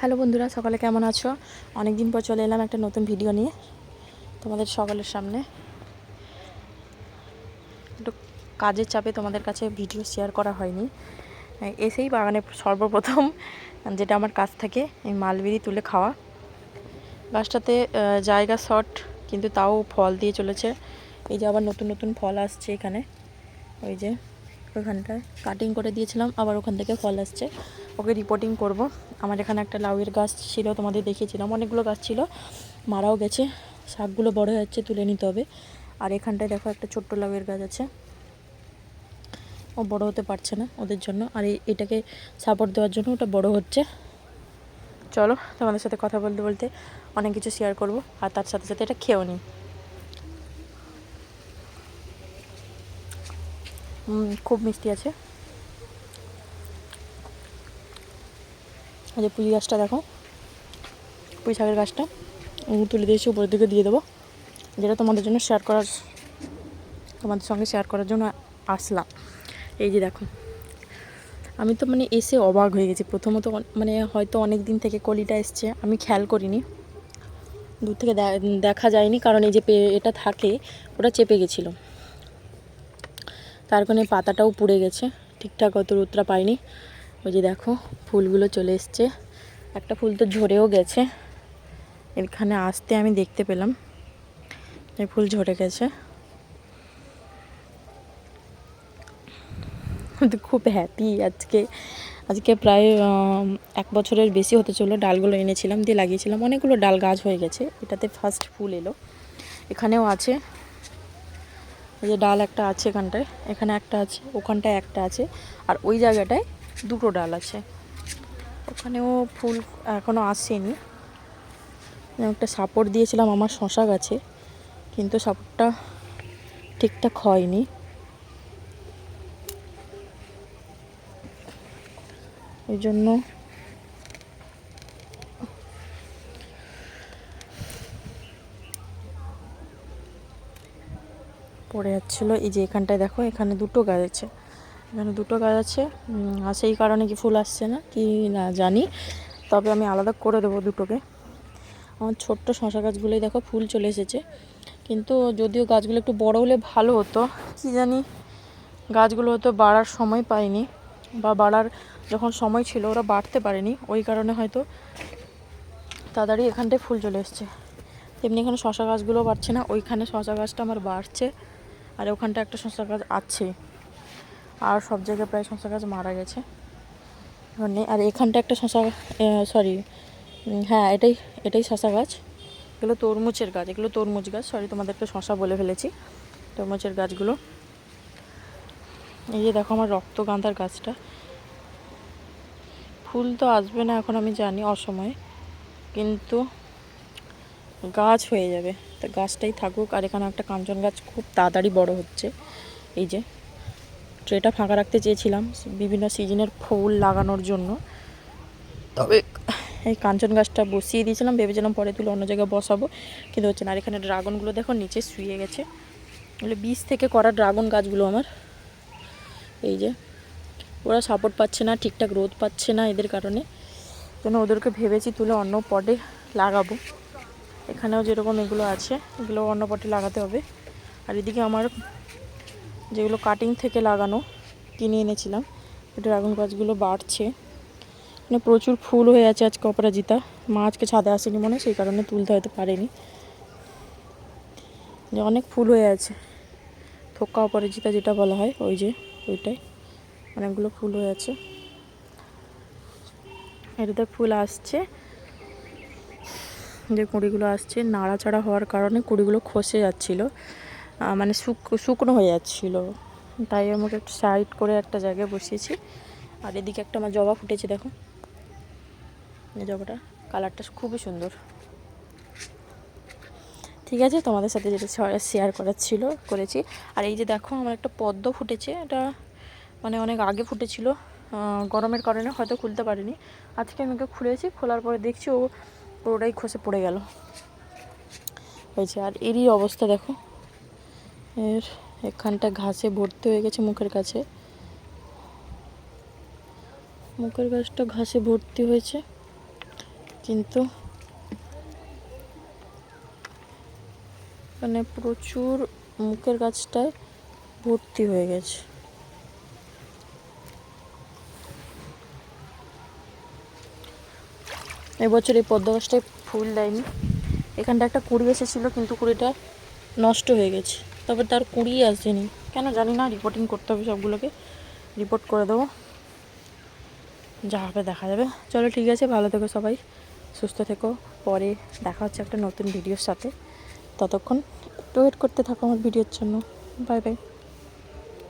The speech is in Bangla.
হ্যালো বন্ধুরা, সকালে কেমন আছো? অনেক দিন পর চলে এলাম একটা নতুন ভিডিও নিয়ে তোমাদের সকালের সামনে। একটু কাজের চাপে তোমাদের কাছে ভিডিও শেয়ার করা হয়নি। এসেই বাগানে সর্বপ্রথম যেটা আমার কাজ থাকে, এই মালবেরি তুলে খাওয়া। গাছটাতে জায়গা শর্ট কিন্তু তাও ফল দিয়ে চলেছে। এই যে আবার নতুন নতুন ফল আসছে এখানে। ওই যে ওখানটায় কাটিং করে দিয়েছিলাম, আবার ওখান থেকে ফল আসছে। ওকে রিপোর্টিং করব। আমার এখানে একটা লাউয়ের গাছ ছিল, তোমাদের দেখিয়েছিলাম। অনেকগুলো গাছ ছিল, মারাও গেছে। শাকগুলো বড় হয়ে যাচ্ছে, তুলে নিতে হবে। আর এখানটায় দেখো একটা ছোট্ট লাউয়ের গাছ আছে। ও বড় হতে পারছে না ওদের জন্য। আর এটাকে সাপোর্ট দেওয়ার জন্য ওটা বড় হচ্ছে। চলো তোমাদের সাথে কথা বলতে বলতে অনেক কিছু শেয়ার করব। আর তার সাথে সাথে এটা খেয়েও নিই। খুব মিষ্টি আছে। যে পুঁই গাছটা দেখো। পুঁই শাকের গাছটা। তুলে দিয়েছি, উপরের দিকে দিয়ে দেবো। যেটা তোমাদের জন্য শেয়ার করার, তোমাদের সঙ্গে শেয়ার করার জন্য আসলাম। এই যে দেখো। আমি তো মানে এসে অবাক হয়ে গেছি। প্রথমত মানে হয়তো অনেক দিন থেকে কলিটা এসছে। আমি খেয়াল করিনি। দূর থেকে দেখা যায়নি। কারণ এই যে এটা থাকে, ওটা চেপে গেছিল। তার কারণে পাতাটাও পুড়ে গেছে। ঠিকঠাক অত রোদটা পাইনি। ওই যে দেখো, ফুলগুলো চলে এসছে। একটা ফুল তো ঝরেও গেছে। এখানে আসতে আমি দেখতে পেলাম এই ফুল ঝরে গেছে। খুব হ্যাপি আজকে। আজকে প্রায় এক বছরের বেশি হতে চলল। ডালগুলো এনেছিলাম, দিয়ে লাগিয়েছিলাম। অনেকগুলো ডাল গাছ হয়ে গেছে। এটাতে ফার্স্ট ফুল এলো। এখানেও আছে। এই যে ডাল একটা আছে এখানটায়, এখানে একটা আছে, ওখানটায় একটা আছে, আর ওই জায়গাটায় দুটো ডাল আছে। ওখানেও ফুল এখনও আসেনি। একটা সাপোর্ট দিয়েছিলাম আমার শশা গাছে, কিন্তু সাপোর্টটা ঠিকঠাক হয়নি। ওই জন্য পড়ে যাচ্ছিল। এই যে এখানটায় দেখো, এখানে দুটো গাছ আছে। এখানে দুটো গাছ আছে। আর সেই কারণে কি ফুল আসছে না, কি না জানি। তবে আমি আলাদা করে দেবো দুটোকে। আমার ছোট্ট শশা গাছগুলোই দেখো ফুল চলে এসেছে। কিন্তু যদিও গাছগুলো একটু বড় হলে ভালো হতো, কি জানি? গাছগুলো হয়তো বাড়ার সময় পায়নি বা বাড়ার যখন সময় ছিল ওরা বাড়তে পারেনি। ওই কারণে হয়তো তাড়াতাড়ি এখানটায় ফুল চলে এসছে। তেমনি এখানে শশা গাছগুলো বাড়ছে না, ওইখানে শশা গাছটা আমার বাড়ছে। আর ওখানটা একটা শশা গাছ আছে আর সব জায়গায় প্রায় শশা গাছ মারা গেছে। এখন আর এখানটা একটা শশা সরি হ্যাঁ এটাই এটাই শশা গাছ। এগুলো তরমুজের গাছ, এগুলো তরমুজ গাছ। সরি তোমাদেরকে শশা বলে ফেলেছি। তরমুজের গাছগুলো। এই যে দেখো আমার রক্ত রক্তগাঁধার গাছটা। ফুল তো আসবে না, এখন আমি জানি অসময়ে। কিন্তু গাছ হয়ে যাবে। তা গাছটাই থাকুক, আর এখানে একটা কাঞ্চন গাছ খুব তাড়াতাড়ি বড় হচ্ছে। এই যে, ট্রেটা ফাঁকা রাখতে চেয়েছিলাম বিভিন্ন সিজনের ফুল লাগানোর জন্য। তবে এই কাঞ্চন গাছটা বসিয়ে দিয়েছিলাম, ভেবেছিলাম পরে তুলে অন্য জায়গায় বসাবো, কিন্তু হচ্ছে না। আর এখানে ড্রাগনগুলো দেখো, নিচে শুয়ে গেছে। এগুলো বীজ থেকে করা ড্রাগন গাছগুলো আমার। এই যে, ওরা সাপোর্ট পাচ্ছে না, ঠিকঠাক রোদ পাচ্ছে না এদের কারণে। জন্য ওদেরকে ভেবেছি তুলে অন্য পটে লাগাবো। এখানেও যেরকম এগুলো আছে, এগুলো অন্য পটে লাগাতে হবে। আর এদিকে আমার যেগুলো কাটিং থেকে লাগানো, কিনে এনেছিলাম ড্রাগন গাছগুলো বাড়ছে। মানে প্রচুর ফুল হয়ে আছে আজকে অপরাজিতা। মা আজকে ছাদে আসেনি মনে, সেই কারণে তুলতে হয়তো পারেনি। যে অনেক ফুল হয়ে আছে। থোকা অপরাজিতা যেটা বলা হয়, ওই যে, ওইটাই। অনেকগুলো ফুল হয়ে আছে। এটাতে ফুল আসছে। যে কুঁড়িগুলো আসছে, নাড়াচাড়া হওয়ার কারণে কুঁড়িগুলো খসে যাচ্ছিল মানে শুক, শুকনো হয়ে যাচ্ছিল। তাই আমাকে একটু সাইড করে একটা জায়গায় বসিয়েছি। আর এদিকে একটা আমার জবা ফুটেছে, দেখো। জবাটা কালারটা খুবই সুন্দর। ঠিক আছে, তোমাদের সাথে যেটা শেয়ার করার ছিল, করেছি। আর এই যে দেখো, আমার একটা পদ্ম ফুটেছে। এটা মানে অনেক আগে ফুটেছিল। গরমের কারণে হয়তো খুলতে পারিনি। আজকে আমি ওকে খুলেছি, খোলার পরে দেখছি ও পুরোটাই খসে পড়ে গেল। হয়েছে, আর এরই অবস্থা দেখো। এর এখানটা ঘাসে ভর্তি হয়ে গেছে মুখের কাছে। মুখের গাছটা ঘাসে ভর্তি হয়েছে, কিন্তু মানে প্রচুর মুখের গাছটায় ভর্তি হয়ে গেছে। এবছর এই পদ্ম গাছটায় ফুল দেয়নি। এখানটা একটা কুড়ি এসেছিল, কিন্তু কুড়িটা নষ্ট হয়ে গেছে। তবে তার কুড়ি আসেনি। কেন জানি না রিপোর্টিং করতে হবে সবগুলোকে। রিপোর্ট করে দেবো। যা হবে দেখা যাবে। চলো ঠিক আছে, ভালো থেকো সবাই। সুস্থ থেকো। পরে দেখা হচ্ছে একটা নতুন ভিডিওর সাথে। ততক্ষণ একটু ওয়েট করতে থাকো আমার ভিডিওর জন্য। Bye bye